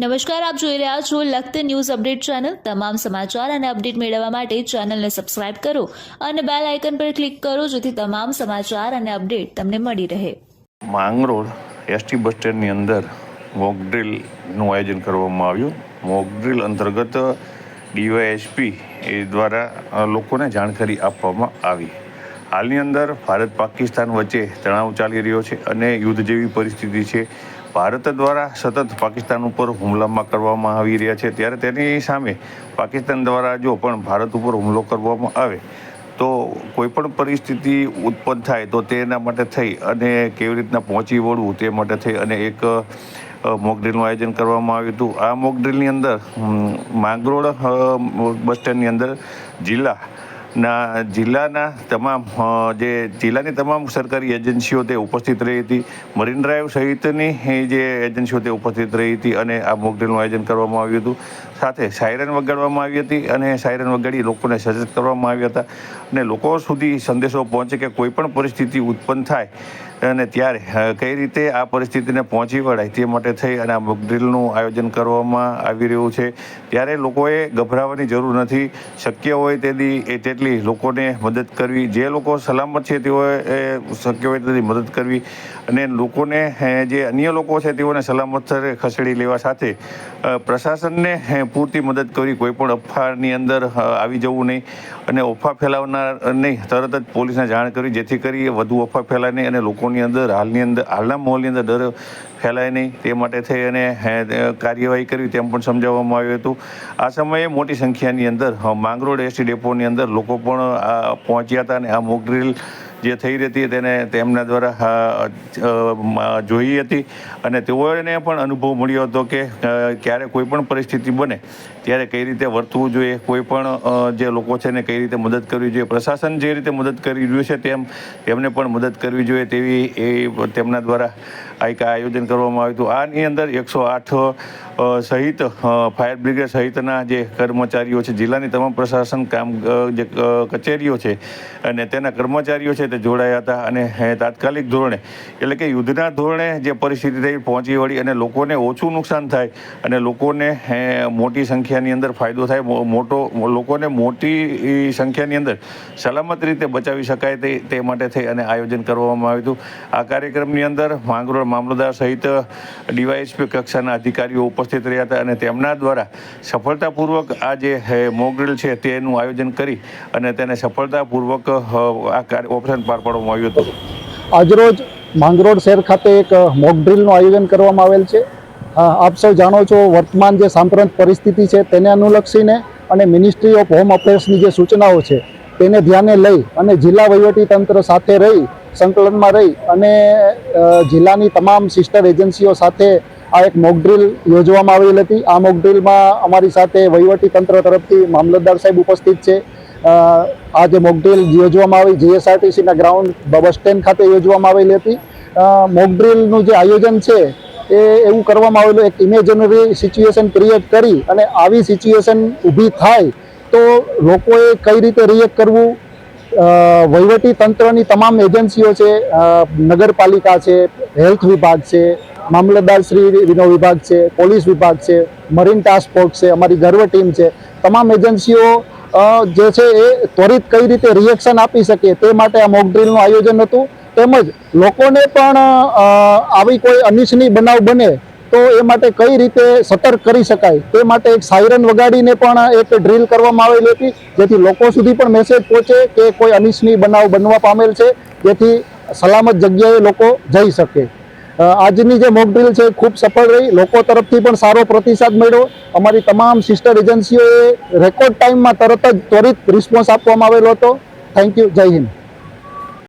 નમસ્કાર, આપ જોઈ રહ્યા છો લખત ન્યૂઝ અપડેટ ચેનલ. તમામ સમાચાર અને અપડેટ મેળવવા માટે ચેનલને સબસ્ક્રાઇબ કરો અને બેલ આઇકન પર ક્લિક કરો જેથી તમામ સમાચાર અને અપડેટ તમને મળી રહે. માંગરોળ એસટી બસ સ્ટેન્ડની અંદર મોક ડ્રીલનું આયોજન કરવામાં આવ્યું. મોક ડ્રીલ અંતર્ગત ડીવાયએસપી એ દ્વારા લોકોને જાણકારી આપવામાં આવી. હાલની અંદર ભારત પાકિસ્તાન વચ્ચે તણાવ ચાલી રહ્યો છે અને યુદ્ધ જેવી પરિસ્થિતિ છે. ભારત દ્વારા સતત પાકિસ્તાન ઉપર હુમલામાં કરવામાં આવી રહ્યા છે, ત્યારે તેની સામે પાકિસ્તાન દ્વારા જો પણ ભારત ઉપર હુમલો કરવામાં આવે, તો કોઈ પણ પરિસ્થિતિ ઉત્પન્ન થાય તો તેના માટે થઈ અને કેવી રીતના પહોંચી વળવું તે માટે થઈ અને એક મોકડ્રીલનું આયોજન કરવામાં આવ્યું હતું. આ મોકડ્રીલની અંદર માંગરોળ બસ સ્ટેન્ડની અંદર જિલ્લાના જિલ્લાના તમામ જે જિલ્લાની તમામ સરકારી એજન્સીઓ તે ઉપસ્થિત રહી હતી. મરીન ડ્રાઈવ સહિતની જે એજન્સીઓ તે ઉપસ્થિત રહી હતી અને આ મોકડ્રીલનું આયોજન કરવામાં આવ્યું હતું. સાથે સાયરન વગાડવામાં આવી હતી અને સાયરન વગાડી લોકોને સજેસ્ટ કરવામાં આવ્યા હતા. અને લોકો સુધી સંદેશો પહોંચે કે કોઈ પણ પરિસ્થિતિ ઉત્પન્ન થાય અને ત્યારે કઈ રીતે આ પરિસ્થિતિને પહોંચી વળાય તે માટે થઈ અને આ મોકડ્રીલનું આયોજન કરવામાં આવી રહ્યું છે. ત્યારે લોકોએ ગભરાવાની જરૂર નથી. શક્ય હોય તેની તેટલી લોકોને મદદ કરવી. જે લોકો સલામત છે તેઓએ શક્ય હોય તેથી મદદ કરવી. અને લોકોને જે અન્ય લોકો છે તેઓને સલામત ખસેડી લેવા સાથે પ્રશાસનને પૂરતી મદદ કરવી કોઈ પણ અફવાની અંદર આવી જવું નહીં. અને અફવા ફેલાવનાર નહીં તરત જ પોલીસને જાણ કરવી જેથી કરી વધુ અફવા ફેલાય નહીં અને લોકોની અંદર, હાલની અંદર, હાલના માહોલની અંદર ડર ફેલાય નહીં. તે માટે થઈ અને કાર્યવાહી કરવી તેમ પણ સમજાવવામાં આવ્યું હતું. આ સમયે મોટી સંખ્યાની અંદર માંગરોળ એસટી ડેપોની અંદર લોકો પણ પહોંચ્યા હતા અને આ મોક ડ્રીલ જે થઈ રહી તેને તેમના દ્વારા જોઈ હતી. અને તેઓને પણ અનુભવ મળ્યો હતો કે ક્યારે કોઈ પણ પરિસ્થિતિ બને, ત્યારે કઈ રીતે વર્તવું જોઈએ, કોઈ પણ જે લોકો છે ને કઈ રીતે મદદ કરવી જોઈએ, પ્રશાસન જે રીતે મદદ કરી રહ્યું છે તેમ, તેમને પણ મદદ કરવી જોઈએ તેવી એ તેમના દ્વારા આ એક આયોજન કરવામાં આવ્યું હતું. આની અંદર એકસો આઠ સહિત ફાયર બ્રિગેડ સહિતના જે કર્મચારીઓ છે, જિલ્લાની તમામ પ્રશાસન કામ જે કચેરીઓ છે, અને તેના કર્મચારીઓ છે તે જોડાયા હતા અને તાત્કાલિક ધોરણે, એટલે કે યુદ્ધના ધોરણે જે પરિસ્થિતિ થઈ, પહોંચી વળી અને લોકોને ઓછું નુકસાન થાય અને લોકોને મોટી સંખ્યાની અંદર ફાયદો થાય મોટો, લોકોને મોટી સંખ્યાની અંદર સલામત રીતે બચાવી શકાય તે માટે થઈ અને આયોજન કરવામાં આવ્યું હતું. આ કાર્યક્રમની અંદર માંગરોળ મામલતદાર સહિત ડીવાયએસપી કક્ષાના અધિકારીઓ ઉપસ્થિત રહ્યા હતા અને તેમના દ્વારા સફળતાપૂર્વક આ જે મોકડ્રીલ છે તેનું આયોજન કરી અને તેને સફળતાપૂર્વક આ ઓપરેશન પાર પાડવામાં આવ્યું હતું. આજરોજ માંગરોળ શહેર ખાતે એક મોકડ્રીલનું આયોજન કરવામાં આવેલ છે. આપ સૌ જાણો છો વર્તમાન જે સાંપ્રત પરિસ્થિતિ છે તેને અનુલક્ષીને અને મિનિસ્ટ્રી ઓફ હોમ અફેર્સની જે સૂચનાઓ છે તેને ધ્યાને લઈ અને જિલ્લા વહીવટી તંત્ર સાથે રહી સંકલનમાં રહી અને જિલ્લાની તમામ સિસ્ટર એજન્સીઓ સાથે આ એક મોકડ્રીલ યોજવામાં આવેલ હતી. આ મોકડ્રીલમાં અમારી સાથે વહીવટી તંત્ર તરફથી મામલતદાર સાહેબ ઉપસ્થિત છે. આ જે મોકડ્રીલ યોજવામાં આવી જીએસઆરટીસીના ગ્રાઉન્ડ બસ સ્ટેન્ડ ખાતે યોજવામાં આવેલી હતી. મોકડ્રીલનું જે આયોજન છે, એ એવું કરવામાં આવેલું, એક ઇમેજનરી સિચ્યુએશન ક્રિએટ કરી અને આવી સિચ્યુએશન ઊભી થાય તો લોકોએ કઈ રીતે રિએક્ટ કરવું વહીવટી તંત્રની તમામ એજન્સીઓ છે નગરપાલિકા છે, હેલ્થ વિભાગ છે, મામલતદાર શ્રી વિનો વિભાગ છે, પોલીસ વિભાગ છે, મરીન ટાસ્ક ફોર્સ છે, અમારી ગર્વ ટીમ છે. તમામ એજન્સીઓ જે છે એ ત્વરિત કઈ રીતે રિએક્શન આપી શકે તે માટે આ મોકડ્રીલનું આયોજન હતું. તેમજ લોકોને પણ આવી કોઈ અનિચ્છનીય બનાવ બને તો એ માટે કઈ રીતે સતર્ક કરી શકાય? તે માટે એક સાયરન વગાડીને પણ એક ડ્રીલ કરવામાં આવેલી હતી, જેથી લોકો સુધી પણ મેસેજ પહોંચે કે કોઈ અનિચ્છનીય બનાવ બનવા પામેલ છે, જેથી સલામત જગ્યાએ લોકો જઈ શકે. આજની જે મોક ડ્રીલ છે ખૂબ સફળ રહી. લોકો તરફથી પણ સારો પ્રતિસાદ મળ્યો. અમારી તમામ સિસ્ટર એજન્સીઓએ રેકોર્ડ ટાઈમમાં તરત જ ત્વરિત રિસ્પોન્સ આપવામાં આવેલો હતો. થેન્ક યુ જય હિન્દ.